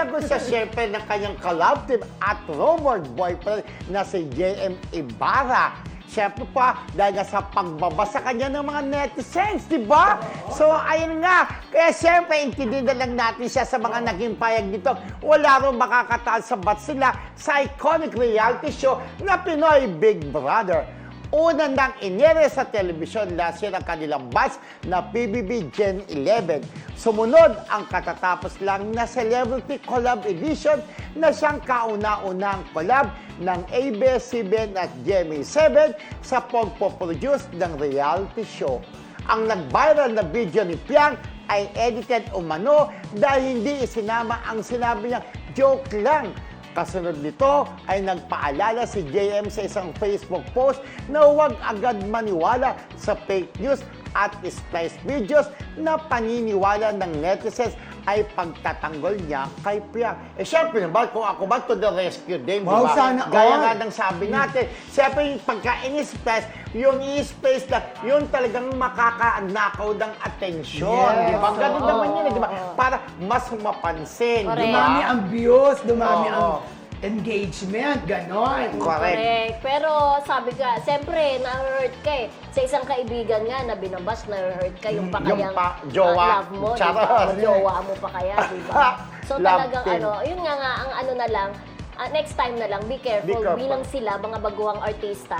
Nagtago siya siyempre ng kanyang collab team at rumored boyfriend na si JM Ibarra. Siyempre pa, dahil sa pagbaba sa kanya ng mga netizens, di ba? So, ayun nga. Kaya siyempre, intindihan na lang natin siya sa mga naging payag nito. Wala rin makakataan sa bat sila sa iconic reality show na Pinoy Big Brother. Una nang inere sa telebisyon last year ang kanilang batch na PBB Gen 11. Sumunod ang katatapos lang na Celebrity Collab Edition na siyang kauna-unang collab ng ABS-CBN at GMA7 sa pagpoproduce ng reality show. Ang nag-viral na video ni Piang ay edited umano dahil hindi isinama ang sinabi niya joke lang Kasunod nito ay nagpaalala si JM sa isang Facebook post na huwag agad maniwala sa fake news at splice videos na paniniwala ng netizens ay pagtatanggol niya kay Priya. Eh syempre naman, kung ako ba to the rescue din, di Wow, ba? sana Gaya all. nga ng sabi natin, syempre yung pagka in-splice, yung i-space lang, yun talagang makakanakaw ng atensyon, Yes. di ba? Ganun Oo, naman yun, eh, di ba? Para mas mapansin, Correct. Dumami ang views, dumami Oo. ang engagement, ganon. Correct. Correct. Pero sabi ka, siyempre, na-hurt ka eh. Sa isang kaibigan nga na binabas, na-hurt ka yung Mm, Yung kayang pa- jowa. ah, love mo, di Charot. ba? Jowa mo pa kaya, di ba? So Love talagang team. ano, yun nga nga, ang ano na lang, ah, next time na lang, be careful. Be careful. Bilang sila, mga baguhang artista,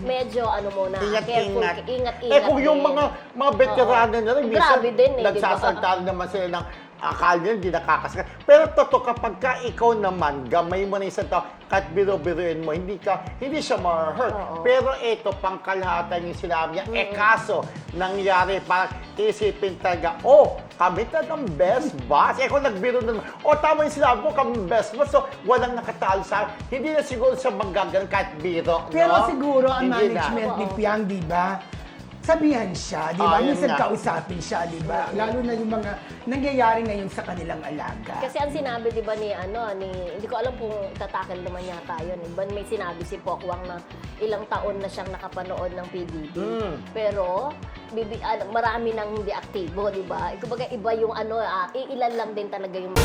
medyo ano muna, careful, Ingat-ingat. ingat-ingat Eh kung yung din. mga mga veterano na rin, minsan Grabe din eh, di ba? nagsasalta naman sila ng akala nila hindi nakakasakit. Pero totoo kapag ka ikaw naman, gamay mo na isang tao, kahit biro-biruin mo, hindi ka, hindi siya ma-hurt. Oo. Pero ito, pangkalahatan yung sinabi niya, eh kaso, nangyari, parang isipin talaga, oh, kami talagang best boss. Eh kung nagbiro na naman, oh, tama yung sinabi mo, kami best boss. So, walang nakatalo sa akin. Hindi na siguro siya magaganon kahit biro. Pero no? siguro ang Hindi na. management ni. Piang, di ba? Sabihan siya, di ba? Ah, yun Minsan nga. kausapin siya, di ba? Lalo na yung mga nangyayari ngayon sa kanilang alaga. Kasi ang sinabi 'di ba ni ano ni hindi ko alam kung tatakal naman yata 'yon. Eh. Ban may sinabi si Pokwang na ilang taon na siyang nakapanood ng PBB. Mm. Pero bibi, ano, marami nang hindi aktibo, 'di ba? Kumbaga iba yung ano, ah, iilan lang din talaga yung